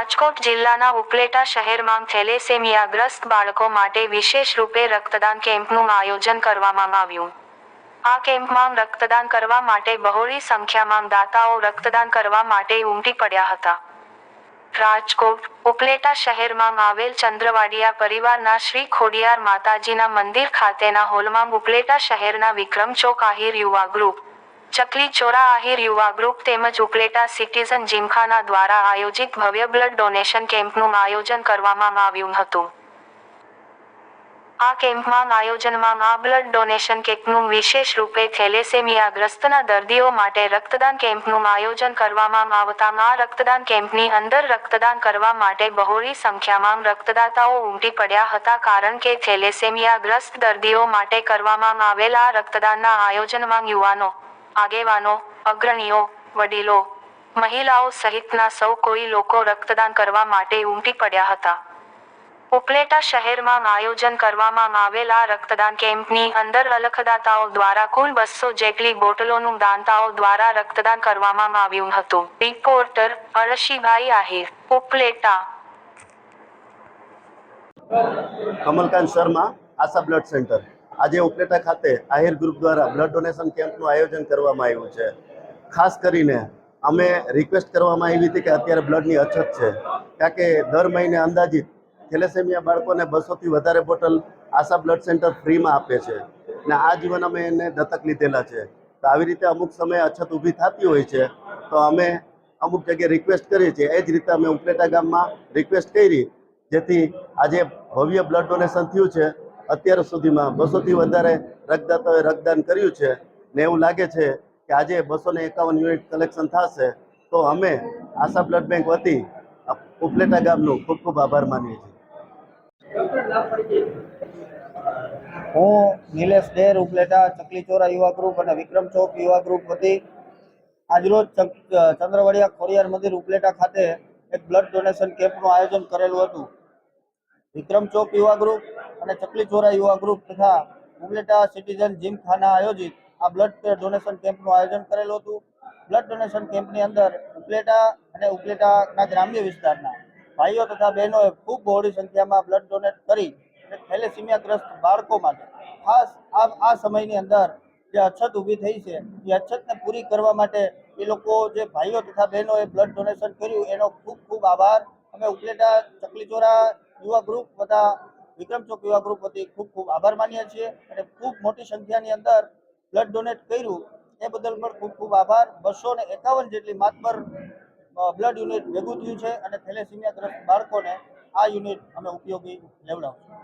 રાજકોટ જિલ્લાના ઉપલેટા શહેરમાં થેલેસેમિયાગ્રસ્ત બાળકો માટે વિશેષ રૂપે રક્તદાન કેમ્પનું આયોજન કરવામાં આવ્યું. આ કેમ્પમાં રક્તદાન કરવા માટે બહોળી સંખ્યામાં દાતાઓ રક્તદાન કરવા માટે ઉમટી પડ્યા હતા. રાજકોટ ઉપલેટા શહેરમાં આવેલ ચંદ્રવાડિયા પરિવારના શ્રી ખોડિયાર માતાજીના મંદિર ખાતેના હોલમાં ઉપલેટા શહેરના વિક્રમ ચોક આહિર યુવા ગ્રુપ ચકલી ચોરા આહિર યુવા ગ્રુપ તેમજ ઉપલેટા સિટીઝન જીમખાના દ્વારા આયોજિત ભવ્ય બ્લડ ડોનેશન કેમ્પનું આયોજન કરવામાં આવ્યું હતું. આ કેમ્પમાં આયોજનમાં આ બ્લડ ડોનેશન કેમ્પનું વિશેષ રૂપે થેલેસેમિયાગ્રસ્તના દર્દીઓ માટે રક્તદાન કેમ્પનું આયોજન કરવામાં આવતા આ રક્તદાન કેમ્પની અંદર રક્તદાન કરવા માટે બહોળી સંખ્યામાં રક્તદાતાઓ ઉમટી પડ્યા હતા કારણ કે થેલેસેમિયાગ્રસ્ત દર્દીઓ માટે કરવામાં આવેલા રક્તદાનના આયોજનમાં યુવાનો આગેવાનો, અગ્રણીઓ, વડીલો, મહિલાઓ સહિતના સૌ કોઈ લોકો રક્તદાન કરવા માટે ઉમટી પડ્યા હતા. ઉપલેટા શહેરમાં આયોજન કરવામાં આવેલા રક્તદાન કેમ્પની અંદર અલખદાતાઓ દ્વારા કુલ બસો જેટલી બોટલોનું દાનતાઓ દ્વારા રક્તદાન કરવામાં આવ્યું હતું. Reporter Alshibhai Ahir, Upleta. Kamalkant Sharma, Asha blood centre. આજે ઉપલેટા ખાતે આહિર ગ્રુપ દ્વારા બ્લડ ડોનેશન કેમ્પનું આયોજન કરવામાં આવ્યું છે. ખાસ કરીને અમે રિક્વેસ્ટ કરવામાં આવી હતી કે અત્યારે બ્લડની અછત છે. કારણ કે દર મહિને અંદાજિત થેલેસેમિયા બાળકોને બસોથી વધારે બોટલ આશા બ્લડ સેન્ટર ફ્રીમાં આપે છે અને આ જીવન અમે એને દત્તક લીધેલા છે. તો આવી રીતે અમુક સમયે અછત ઊભી થતી હોય છે, તો અમે અમુક જગ્યાએ રિક્વેસ્ટ કરીએ છીએ. એ જ રીતે અમે ઉપલેટા ગામમાં રિક્વેસ્ટ કરી, જેથી આજે ભવ્ય બ્લડ ડોનેશન થયું છે. અત્યાર સુધીમાં બસોથી વધારે રક્તદાતાઓએ રક્તદાન કર્યું છે ને એવું લાગે છે કે આજે બસો ને એકાવન યુનિટ કલેક્શન થશે, તો અમે આશા બ્લડ બેંક વતી ઉપલેટા ગામનો ખૂબ ખૂબ આભાર માનીએ છીએ. હું નિલેશ ડેર ઉપલેટા ચકલી ચોરા યુવા ગ્રુપ અને વિક્રમ ચોક યુવા ગ્રુપ વતી આજરોજ ચંદ્રવાડિયા ખોરિયાર મંદિર ઉપલેટા ખાતે એક બ્લડ ડોનેશન કેમ્પનું આયોજન કરેલું હતું. વિક્રમ ચોક યુવા ગ્રુપ અને ચકલીચોરા યુવા ગ્રુપ તથા ઉપલેટા સિટીઝન જીમખાના આયોજિત આ બ્લડ ડોનેશન કેમ્પનું આયોજન કરેલું હતું. બ્લડ ડોનેશન કેમ્પની અંદર ઉપલેટા અને ઉપલેટાના ગ્રામ્ય વિસ્તારના ભાઈઓ તથા બહેનોએ ખૂબ બહોળી સંખ્યામાં બ્લડ ડોનેટ કરી અને થેલેસીમિયાગ્રસ્ત બાળકો માટે ખાસ આ આ સમયની અંદર જે અછત ઊભી થઈ છે, એ અછતને પૂરી કરવા માટે એ લોકો જે ભાઈઓ તથા બહેનોએ બ્લડ ડોનેશન કર્યું, એનો ખૂબ ખૂબ આભાર. અમે ઉપલેટા ચકલીચોરા યુવા ગ્રુપ તથા વિક્રમ ચોક યુવા ગ્રુપ વતી ખૂબ ખૂબ આભાર માનીએ છીએ અને ખૂબ મોટી સંખ્યાની અંદર બ્લડ ડોનેટ કર્યું. એ બદલ પણ ખૂબ ખૂબ આભાર. બસો ને એકાવન જેટલી માતબર બ્લડ યુનિટ ભેગું થયું છે અને થેલેસીમિયાગ્રસ્ત બાળકોને આ યુનિટ અમે ઉપયોગી લેવડાવશું.